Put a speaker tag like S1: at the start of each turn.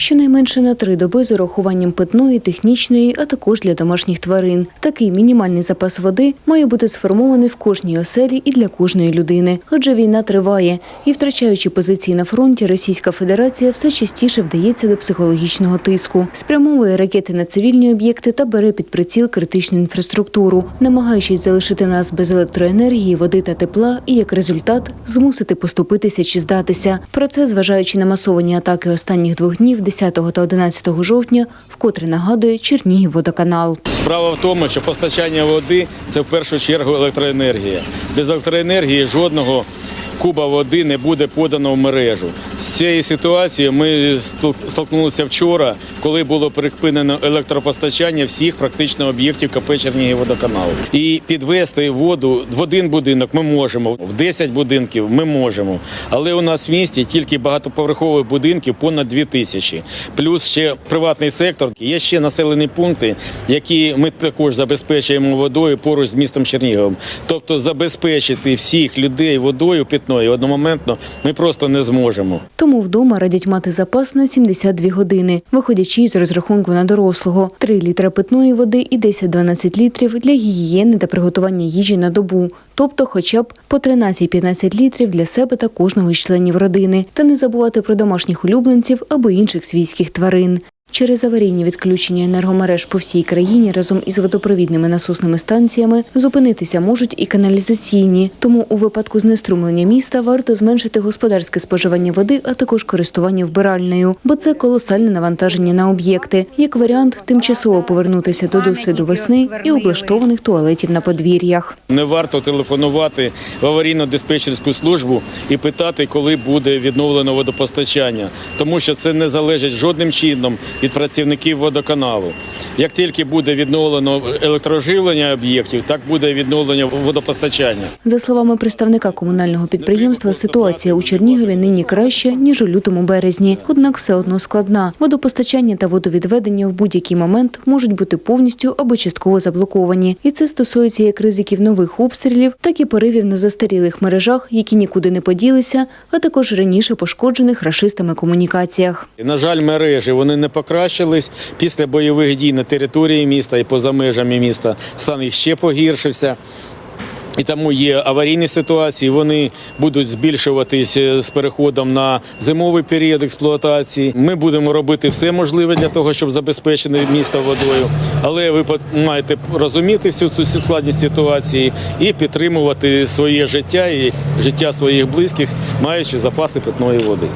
S1: Щонайменше на три доби з урахуванням питної, технічної, а також для домашніх тварин. Такий мінімальний запас води має бути сформований в кожній оселі і для кожної людини. Адже війна триває, і втрачаючи позиції на фронті, Російська Федерація все частіше вдається до психологічного тиску, спрямовує ракети на цивільні об'єкти та бере під приціл критичну інфраструктуру, намагаючись залишити нас без електроенергії, води та тепла, і як результат змусити поступитися чи здатися. Про це, зважаючи на масовані атаки останніх двох днів, 10 та 11 жовтня, вкотре нагадує Чернігівводоканал.
S2: Справа в тому, що постачання води це в першу чергу електроенергія. Без електроенергії жодного куба води не буде подано в мережу. З цієї ситуації ми столкнулися вчора, коли було припинено електропостачання всіх практично об'єктів КП Чернігівводоканалу. І підвести воду в один будинок ми можемо, в 10 будинків ми можемо. Але у нас в місті тільки багатоповерхових будинків понад 2 тисячі. Плюс ще приватний сектор. Є ще населені пункти, які ми також забезпечуємо водою поруч з містом Черніговим. Тобто забезпечити всіх людей водою питною одномоментно ми просто не зможемо.
S1: Тому вдома радять мати запас на 72 години, виходячи із розрахунку на дорослого – 3 літра питної води і 10-12 літрів для гігієни та приготування їжі на добу. Тобто хоча б по 13-15 літрів для себе та кожного з членів родини. Та не забувати про домашніх улюбленців або інших свійських тварин. Через аварійні відключення енергомереж по всій країні разом із водопровідними насосними станціями зупинитися можуть і каналізаційні. Тому у випадку знеструмлення міста варто зменшити господарське споживання води, а також користування вбиральнею, бо це колосальне навантаження на об'єкти. Як варіант, тимчасово повернутися до досвіду весни і облаштованих туалетів на подвір'ях.
S2: Не варто телефонувати в аварійно-диспетчерську службу і питати, коли буде відновлено водопостачання, тому що це не залежить жодним чином від працівників водоканалу. Як тільки буде відновлено електроживлення об'єктів, так буде відновлення водопостачання.
S1: За словами представника комунального підприємства, ситуація у Чернігові нині краща, ніж у лютому березні. Однак все одно складна. Водопостачання та водовідведення в будь-який момент можуть бути повністю або частково заблоковані. І це стосується як ризиків нових обстрілів, так і поривів на застарілих мережах, які нікуди не поділися, а також раніше пошкоджених рашистами комунікаціях.
S2: На жаль, мережі вони не покращились після бойових дій на території міста і поза межами міста. Стан їх ще погіршився. І тому є аварійні ситуації, вони будуть збільшуватись е, з переходом на зимовий період експлуатації. Ми будемо робити все можливе для того, щоб забезпечити місто водою. Але ви маєте розуміти всю цю складність ситуації і підтримувати своє життя і життя своїх близьких, маючи запаси питної води.